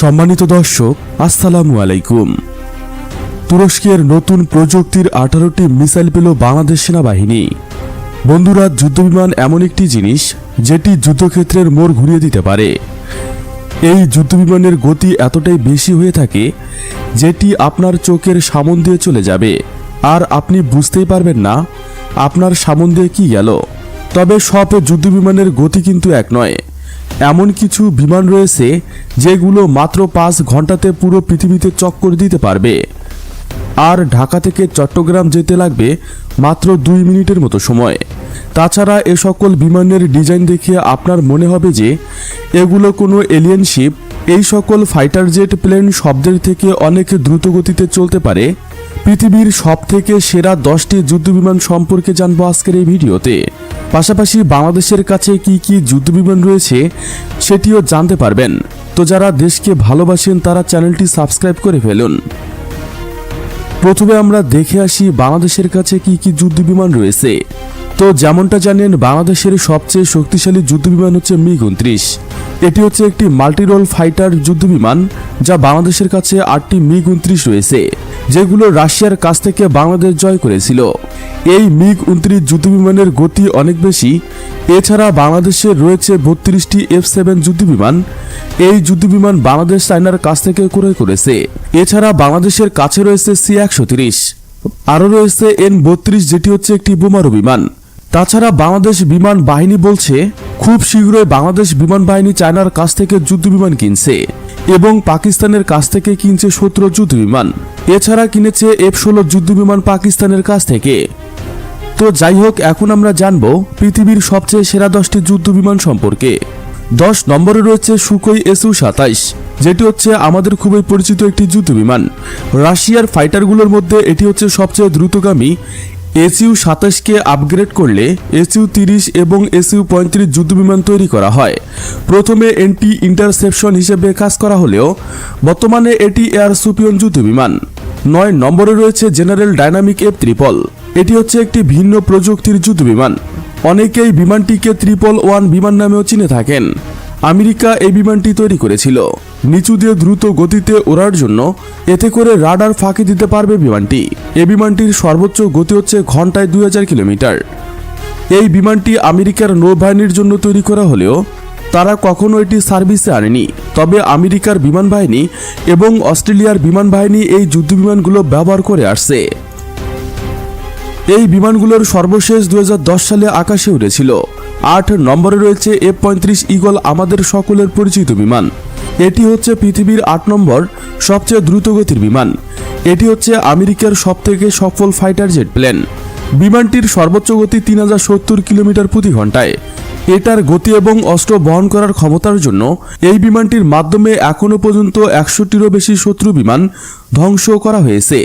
সম্মানিত দর্শক, আসসালামু আলাইকুম। তুরস্কের নতুন প্রযুক্তির আঠারোটি মিসাইল পেল বাংলাদেশ সেনাবাহিনী। বন্ধুরা, যুদ্ধবিমান এমন একটি জিনিস যেটি যুদ্ধক্ষেত্রের মোড় ঘুরিয়ে দিতে পারে। এই যুদ্ধবিমানের গতি এতটাই বেশি হয়ে থাকে যেটি আপনার চোখের সামন দিয়ে চলে যাবে। আর আপনি বুঝতেই পারবেন না আপনার সামন দিয়ে কি গেল। তবে সব যুদ্ধবিমানের গতি কিন্তু এক নয়। এমন কিছু বিমান রয়েছে যেগুলো মাত্র পাঁচ ঘন্টাতে পুরো পৃথিবীতে চক্কর দিতে পারবে। আর ঢাকা থেকে চট্টগ্রাম যেতে লাগবে মাত্র দুই মিনিটের মতো সময়। তাছাড়া এ সকল বিমানের ডিজাইন দেখে আপনার মনে হবে যে এগুলো কোনো এলিয়েন শিপ এই সকল ফাইটার জেট প্লেন শব্দের থেকে অনেক দ্রুত গতিতে চলতে পারে। পৃথিবীর সব থেকে সেরা দশটি যুদ্ধবিমান সম্পর্কে জানব আজকের এই ভিডিওতে। পাশাপাশি বাংলাদেশের কাছে কি কি যুদ্ধবিমান রয়েছে, সেটিও জানতে পারবেন। তো যারা দেশকে ভালোবাসেন, তারা চ্যানেলটি সাবস্ক্রাইব করে ফেলুন। প্রথমে আমরা দেখে আসি বাংলাদেশের কাছে কি কি যুদ্ধ বিমান রয়েছে। তো যেমনটা জানেন, বাংলাদেশের সবচেয়ে শক্তিশালী যুদ্ধ বিমান হচ্ছে মিগ উনত্রিশ এটি হচ্ছে একটি মাল্টিরোল ফাইটার যুদ্ধ বিমান যা বাংলাদেশের কাছে আটটি মিগ উনত্রিশ রয়েছে। যেগুলো রাশিয়ার কাছ থেকে বাংলাদেশ জয় করেছিল। এই মিগ উনত্রিশ যুদ্ধবিমানের গতি অনেক বেশি। এছাড়া বাংলাদেশে রয়েছে বত্রিশটি এফ সেভেন যুদ্ধবিমান। এই যুদ্ধবিমান বাংলাদেশ চায়নার কাছ থেকে ক্রয় করেছে। এছাড়া বাংলাদেশের কাছে রয়েছে সি একশো তিরিশ। আরও রয়েছে এন বত্রিশ, যেটি হচ্ছে একটি বোমারু বিমান। তাছাড়া বাংলাদেশ বিমান বাহিনী বলছে, খুব শীঘ্রই বাংলাদেশ বিমান বাহিনী চায়নার কাছ থেকে যুদ্ধবিমান কিনছে এবং পাকিস্তানের কাছ থেকে কিনছে শত্রু যুদ্ধবিমান। এছাড়া কিনেছে এফ ষোলো যুদ্ধবিমান পাকিস্তানের কাছ থেকে। তো যাই হোক, এখন আমরা জানব পৃথিবীর সবচেয়ে সেরা দশটি যুদ্ধবিমান সম্পর্কে। দশ নম্বরে রয়েছে সুকই এসু সাতাইশ যেটি হচ্ছে আমাদের খুবই পরিচিত একটি যুদ্ধবিমান। রাশিয়ার ফাইটারগুলোর মধ্যে এটি হচ্ছে সবচেয়ে দ্রুতগামী এসইউ সাতাশকে আপগ্রেড করলে এসইউ তিরিশ এবং এসইউ পঁয়ত্রিশ যুদ্ধবিমান তৈরি করা হয়। প্রথমে এন্টি ইন্টারসেপশন হিসেবে কাজ করা হলেও বর্তমানে এটি এয়ার সুপিয়ন যুদ্ধবিমান নয় নম্বরে রয়েছে জেনারেল ডাইনামিক এফ ত্রিপল। এটি হচ্ছে একটি ভিন্ন প্রযুক্তির যুদ্ধবিমান অনেকেই বিমানটিকে ত্রিপল ওয়ান বিমান নামেও চিনে থাকেন। আমেরিকা এই বিমানটি তৈরি করেছিল। নিচু দিয়ে দ্রুত গতিতে ওড়ার জন্য এতে করে রাডার ফাঁকি দিতে পারবে বিমানটি। এই বিমানটির সর্বোচ্চ গতি হচ্ছে ঘন্টায় দুই হাজার কিলোমিটার। এই বিমানটি আমেরিকার নৌবাহিনীর জন্য তৈরি করা হলেও তারা কখনো এটি সার্ভিসে আনেনি। তবে আমেরিকার বিমান বাহিনী এবং অস্ট্রেলিয়ার বিমান বাহিনী এই যুদ্ধবিমানগুলো ব্যবহার করে আসছে। এই বিমানগুলোর সর্বশেষ দু হাজার দশ সালে আকাশে উড়েছিল। আট নম্বরে রয়েছে এফ পঁয়ত্রিশ ইগল আমাদের সকলের পরিচিত বিমান। এটি হচ্ছে পৃথিবীর আট নম্বর, সবচেয়ে দ্রুতগতির বিমান। এটি হচ্ছে আমেরিকার সবথেকে সফল ফাইটার জেট প্লেন বিমানটির সর্বোচ্চ গতি তিন হাজার সত্তর কিলোমিটার প্রতি ঘন্টায়। এটার গতি এবং অস্ত্র বহন করার ক্ষমতার জন্য এই বিমানটির মাধ্যমে এখনও পর্যন্ত একশোটিরও বেশি শত্রু বিমান ধ্বংস করা হয়েছে।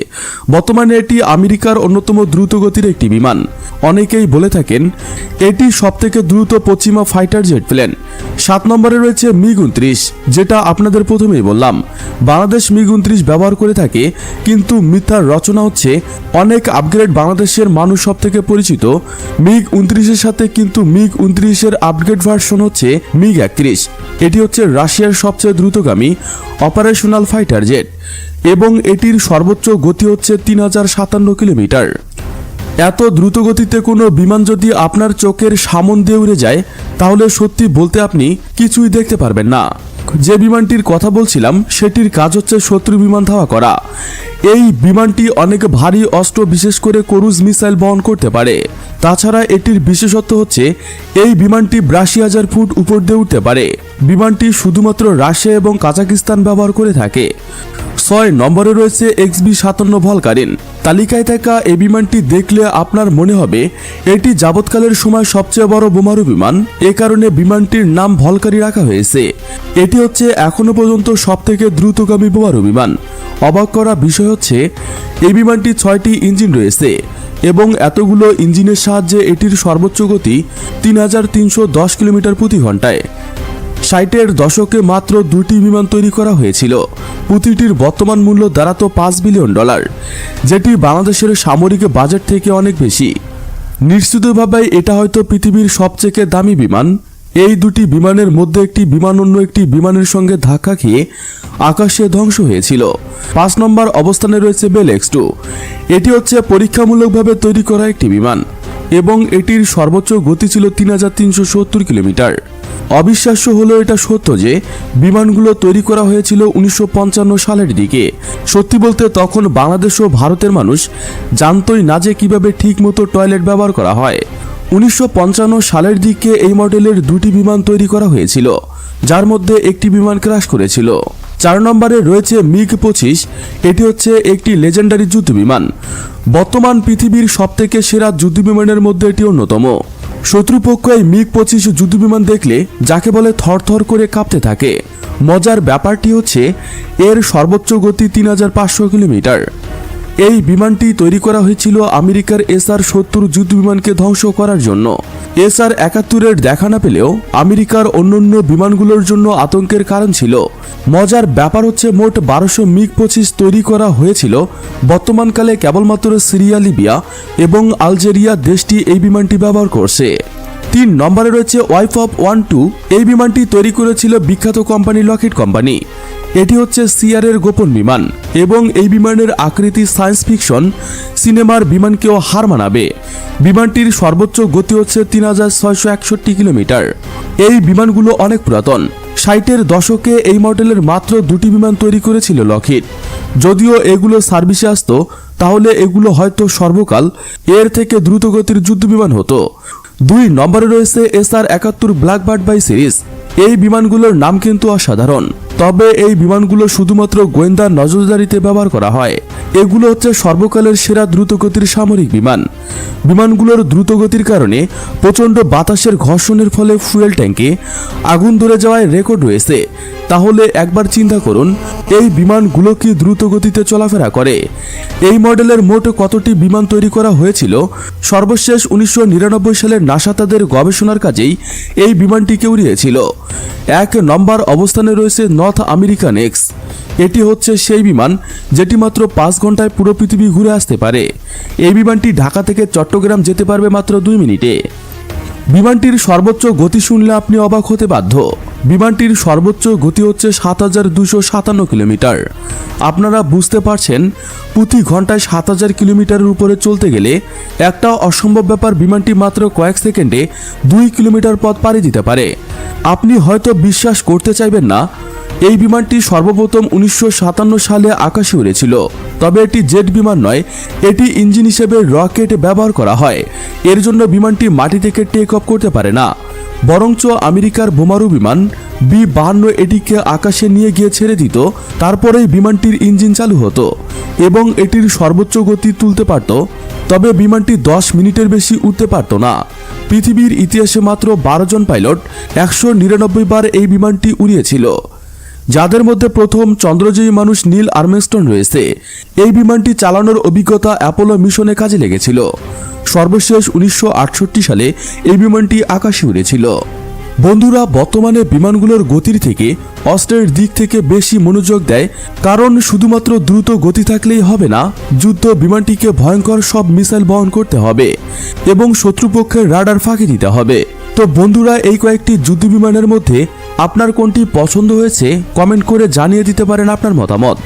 বর্তমানে এটি আমেরিকার অন্যতম দ্রুতগতির একটি বিমান। অনেকেই বলে থাকেন, এটি সবথেকে দ্রুত পশ্চিমা ফাইটার জেট প্লেন। সাত নম্বরে রয়েছে মিগ উনত্রিশ, যেটা আপনাদের প্রথমেই বললাম। বাংলাদেশ মিগ উনত্রিশ ব্যবহার করে থাকে, কিন্তু মিথ্যার রচনা হচ্ছে, অনেক আপগ্রেড বাংলাদেশের মানুষ সব থেকে পরিচিত। মিগ উনত্রিশের সাথে কিন্তু মিগ উনত্রিশের আপগ্রেড ভার্সন হচ্ছে মিগ একত্রিশ। এটি হচ্ছে রাশিয়ার সবচেয়ে দ্রুতগামী অপারেশনাল ফাইটার জেট এবং এটির সর্বোচ্চ গতি হচ্ছে তিন হাজার সাতান্ন কিলোমিটার। এত দ্রুত গতিতে কোনো বিমান যদি আপনার চোখের সামন দিয়ে উড়ে যায়, তাহলে সত্যি বলতে আপনি কিছুই দেখতে পারবেন না। যে বিমানটির কথা বলছিলাম, সেটির কাজ হচ্ছে শত্রু বিমান ধাওয়া করা। এই বিমানটি অনেক ভারী অস্ত্র, বিশেষ করে করুজ মিসাইল বহন করতে পারে। তাছাড়া এটির বিশেষত্ব হচ্ছে, এই বিমানটি বিরাশি হাজার ফুট উপর দিয়ে উঠতে পারে। বিমানটি শুধুমাত্র রাশিয়া এবং কাজাকিস্তান ব্যবহার করে থাকে। ছয় নম্বরে রয়েছে এক্সবি সাতান্ন ভলকারিন। তালিকায় থাকা এই বিমানটি দেখলে আপনার মনে হবে, এটি যাবৎকালের সময় সবচেয়ে বড় বোমারু বিমান। এ কারণে বিমানটির নাম ভলকারি রাখা হয়েছে। এটি হচ্ছে এখনও পর্যন্ত সবথেকে দ্রুতগামী বোমারু বিমান। অবাক করা বিষয় হচ্ছে, এই বিমানটি ছয়টি ইঞ্জিন রয়েছে এবং এতগুলো ইঞ্জিনের সাহায্যে এটির সর্বোচ্চ গতি তিন হাজার তিনশো দশ কিলোমিটার প্রতি ঘন্টায়। ষাটের দশকে মাত্র দুটি বিমান তৈরি করা হয়েছিল। প্রতিটির বর্তমান মূল্য দাঁড়াতো পাঁচ বিলিয়ন ডলার, যেটি বাংলাদেশের সামরিক বাজেট থেকে অনেক বেশি। নিশ্চিতভাবে এটা হয়তো পৃথিবীর সবচেয়ে দামি বিমান। এই দুটি বিমানের মধ্যে একটি বিমান অন্য একটি বিমানের সঙ্গে ধাক্কা খেয়ে আকাশে ধ্বংস হয়েছিল। পাঁচ নম্বর অবস্থানে রয়েছে বেল এক্স টু। এটি হচ্ছে পরীক্ষামূলকভাবে তৈরি করা একটি বিমান এবং এটির সর্বোচ্চ গতি ছিল তিন হাজার তিনশো সত্তর কিলোমিটার। অবিশ্বাস্য হলো এটা সত্য যে বিমানগুলো তৈরি করা হয়েছিল উনিশশো পঞ্চান্ন সালের দিকে। সত্যি বলতে তখন বাংলাদেশ ও ভারতের মানুষ জানতই না যে কীভাবে ঠিকমতো টয়লেট ব্যবহার করা হয়। উনিশশো পঞ্চান্ন সালের দিকে এই মডেলের দুটি বিমান তৈরি করা হয়েছিল, যার মধ্যে একটি বিমান ক্রাশ করেছিল। চার নম্বরে রয়েছে মিগ পঁচিশ, এটি হচ্ছে একটি লেজেন্ডারি যুদ্ধ বিমান বর্তমান পৃথিবীর সবথেকে সেরা যুদ্ধ বিমানের মধ্যে এটি অন্যতম। শত্রুপক্ষ এই মিগ পঁচিশ যুদ্ধবিমান দেখলে যাকে বলে থরথর করে কাঁপতে থাকে। মজার ব্যাপারটি হচ্ছে, এর সর্বোচ্চ গতি তিন হাজার পাঁচশো কিলোমিটার। এই বিমানটি তৈরি করা হয়েছিল আমেরিকার এসআর সত্তর যুদ্ধ বিমানকে ধ্বংস করার জন্য। এসআর একাত্তরের দেখা না পেলেও আমেরিকার অন্যান্য বিমানগুলোর জন্য আতঙ্কের কারণ ছিল। মজার ব্যাপার হচ্ছে মোট বারোশো মিগ পঁচিশ তৈরি করা হয়েছিল। বর্তমানকালে কেবলমাত্র সিরিয়া, লিবিয়া এবং আলজেরিয়া দেশটি এই বিমানটি ব্যবহার করছে। তিন নম্বরে রয়েছে ওয়াইফ অফ ওয়ান টু। এই বিমানটি তৈরি করেছিল বিখ্যাত কোম্পানি লকেট কোম্পানি। এটি হচ্ছে সিআরের গোপন বিমান এবং এই বিমানের আকৃতি সায়েন্স ফিকশন, সিনেমার বিমানকেও হার মানাবে। বিমানটির সর্বোচ্চ গতি হচ্ছে তিন হাজার ছয়শো একষট্টি কিলোমিটার। এই বিমানগুলো অনেক পুরাতন। ষাটের দশকে এই মডেলের মাত্র দুটি বিমান তৈরি করেছিল লকহিড যদিও এগুলো সার্ভিসে আসতো, তাহলে এগুলো হয়তো সর্বকাল এর থেকে দ্রুতগতির যুদ্ধ বিমান হতো। দুই নম্বরে রয়েছে এস আর একাত্তর ব্ল্যাকবার্ড বাই সিরিজ। এই বিমানগুলোর নাম কিন্তু অসাধারণ। তবে এই বিমানগুলো শুধুমাত্র গোয়েন্দা নজরদারিতে ব্যবহার করা হয়। এগুলো হচ্ছে সর্বকালের সেরা দ্রুতগতির সামরিক বিমান। বিমানগুলোর দ্রুতগতির কারণে প্রচণ্ড বাতাসের ঘর্ষণের ফলে ফুয়েল ট্যাঙ্কে আগুন ধরে যাওয়ায় রেকর্ড রয়েছে। তাহলে একবার চিন্তা করুন, এই বিমানগুলো কি দ্রুত গতিতে চলাফেরা করে? এই মডেলের মোট কতটি বিমান তৈরি করা হয়েছিল? সর্বশেষ উনিশশো নিরানব্বই সালের নাসা তাদের গবেষণার কাজেই এই বিমানটিকে উড়িয়েছিল এক নম্বর অবস্থানে রয়েছে নর্থ আমেরিকান এক্স। এটি হচ্ছে সেই বিমান যেটি মাত্র পাঁচ ঘন্টায় পুরো পৃথিবী ঘুরে আসতে পারে। এই বিমানটি ঢাকা থেকে চট্টগ্রাম যেতে পারবে মাত্র দুই মিনিটে। বিমানটির সর্বোচ্চ গতি শুনলে আপনি অবাক হতে বাধ্য। বিমানটির সর্বোচ্চ গতি হচ্ছে সাত হাজার দুশো সাতান্ন কিলোমিটার। আপনারা বুঝতে পারছেন, প্রতি ঘন্টায় সাত হাজার কিলোমিটারের উপরে চলতে গেলে একটা অসম্ভব ব্যাপার বিমানটি মাত্র কয়েক সেকেন্ডে দুই কিলোমিটার পথ পাড়ি দিতে পারে। আপনি হয়তো বিশ্বাস করতে চাইবেন না এই বিমানটি সর্বপ্রথম উনিশশো সাতান্ন সালে আকাশে উড়েছিল। তবে এটি জেট বিমান নয়, এটি ইঞ্জিন হিসেবে রকেট ব্যবহার করা হয়। এর জন্য বিমানটি মাটি থেকে টেক অফ করতে পারে না। বরঞ্চ আমেরিকার বোমারু বিমান বি বাহান্ন এটিকে আকাশে নিয়ে গিয়ে ছেড়ে দিত, তারপরেই বিমানটির ইঞ্জিন চালু হতো এবং এটির সর্বোচ্চ গতি তুলতে পারত। তবে বিমানটি দশ মিনিটের বেশি উঠতে পারত না। পৃথিবীর ইতিহাসে মাত্র বারো জন পাইলট, একশো নিরানব্বই বার এই বিমানটি উড়িয়েছিল। যাদের মধ্যে প্রথম চন্দ্রজয়ী মানুষ নীল আর্মস্টন রয়েছে। এই বিমানটি চালানোর অভিজ্ঞতা অ্যাপোলো মিশনে কাজে লেগেছিল। সর্বশেষ উনিশশো আটষট্টি সালে এই বিমানটি আকাশে উড়েছিল। বন্ধুরা, বর্তমানে বিমানগুলোর গতির থেকে অস্ত্রের দিক থেকে বেশি মনোযোগ দেয়, কারণ শুধুমাত্র দ্রুত গতি থাকলেই হবে না, যুদ্ধ বিমানটিকে ভয়ঙ্কর সব মিসাইল বহন করতে হবে এবং শত্রুপক্ষের রাডার ফাঁকি দিতে হবে। তো বন্ধুরা, এই কয়েকটি যুদ্ধ বিমানের মধ্যে আপনার কোনটি পছন্দ হয়েছে, কমেন্ট করে জানিয়ে দিতে পারেন আপনার মতামত।